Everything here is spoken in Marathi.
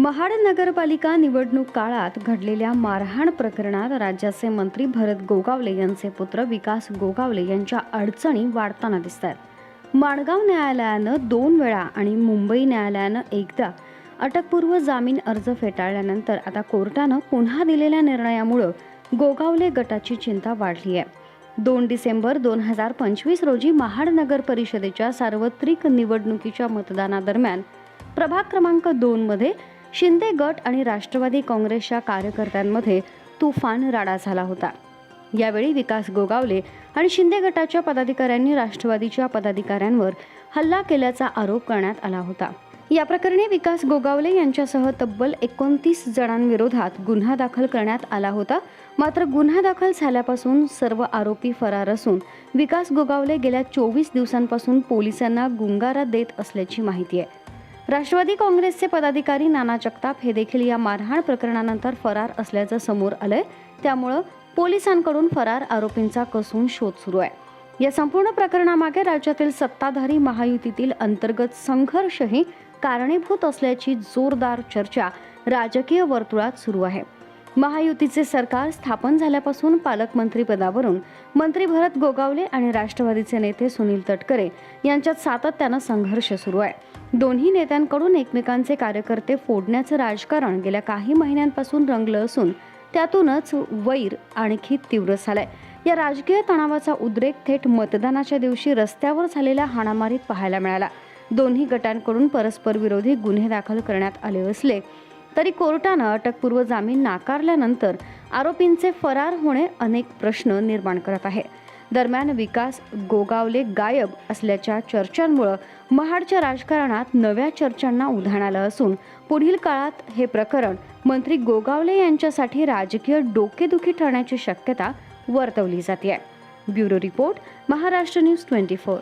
महाड नगरपालिका निवडणूक काळात घडलेल्या मारहाण प्रकरणात राज्याचे मंत्री भरत गोगावले यांचे पुत्र विकास गोगावले यांच्या अडचणी वाढताना दिसत आहेत माणगाव न्यायालयानं दोन वेळा आणि मुंबई न्यायालयानं एकदा अटकपूर्व जामीन अर्ज फेटाळल्यानंतर आता कोर्टानं पुन्हा दिलेल्या निर्णयामुळं गोगावले गटाची चिंता वाढली आहे. दोन डिसेंबर दोन हजार पंचवीस रोजी महाड नगर परिषदेच्या सार्वत्रिक निवडणुकीच्या मतदानादरम्यान प्रभाग क्रमांक दोनमध्ये शिंदे गट आणि राष्ट्रवादी काँग्रेसच्या कार्यकर्त्यांमध्ये तुफान राडा झाला होता. यावेळी विकास गोगावले आणि शिंदे गटाच्या पदाधिकाऱ्यांनी राष्ट्रवादीच्या पदाधिकाऱ्यांवर हल्ला केल्याचा आरोप करण्यात आला होता. या प्रकरणी विकास गोगावले यांच्यासह तब्बल एकोणतीस जणांविरोधात गुन्हा दाखल करण्यात आला होता. मात्र गुन्हा दाखल झाल्यापासून सर्व आरोपी फरार असून विकास गोगावले गेल्या चोवीस दिवसांपासून पोलिसांना गुंगारा देत असल्याची माहिती आहे. राष्ट्रवादी काँग्रेसचे पदाधिकारी नाना जगताप हे देखील या मारहाण प्रकरणानंतर फरार असल्याचं समोर आलंय. त्यामुळं पोलिसांकडून फरार आरोपींचा कसून शोध सुरू आहे. या संपूर्ण प्रकरणामागे राज्यातील सत्ताधारी महायुतीतील अंतर्गत संघर्षही कारणीभूत असल्याची जोरदार चर्चा राजकीय वर्तुळात सुरू आहे. महायुतीचे सरकार स्थापन झाल्यापासून पालकमंत्रीपदावरून मंत्री भरत गोगावले आणि राष्ट्रवादीचे नेते सुनील तटकरे यांच्यात सातत्यानं संघर्ष सुरू आहे. दोन्ही नेत्यांकडून एकमेकांचे कार्यकर्ते फोडण्याचं राजकारण गेल्या काही महिन्यांपासून रंगलं असून त्यातूनच वैर आणखी तीव्र झालाय. या राजकीय तणावाचा उद्रेक थेट मतदानाच्या दिवशी रस्त्यावर झालेल्या हाणामारीत पाहायला मिळाला. दोन्ही गटांकडून परस्पर विरोधी गुन्हे दाखल करण्यात आले असले तरी कोर्टानं अटकपूर्व जामीन नाकारल्यानंतर आरोपींचे फरार होणे अनेक प्रश्न निर्माण करत आहे. दरम्यान विकास गोगावले गायब असल्याच्या चर्चांमुळं महाडच्या राजकारणात नव्या चर्चांना उधाण आलं असून पुढील काळात हे प्रकरण मंत्री गोगावले यांच्यासाठी राजकीय डोकेदुखी ठरण्याची शक्यता वर्तवली जाते bureau report Maharashtra news twenty four.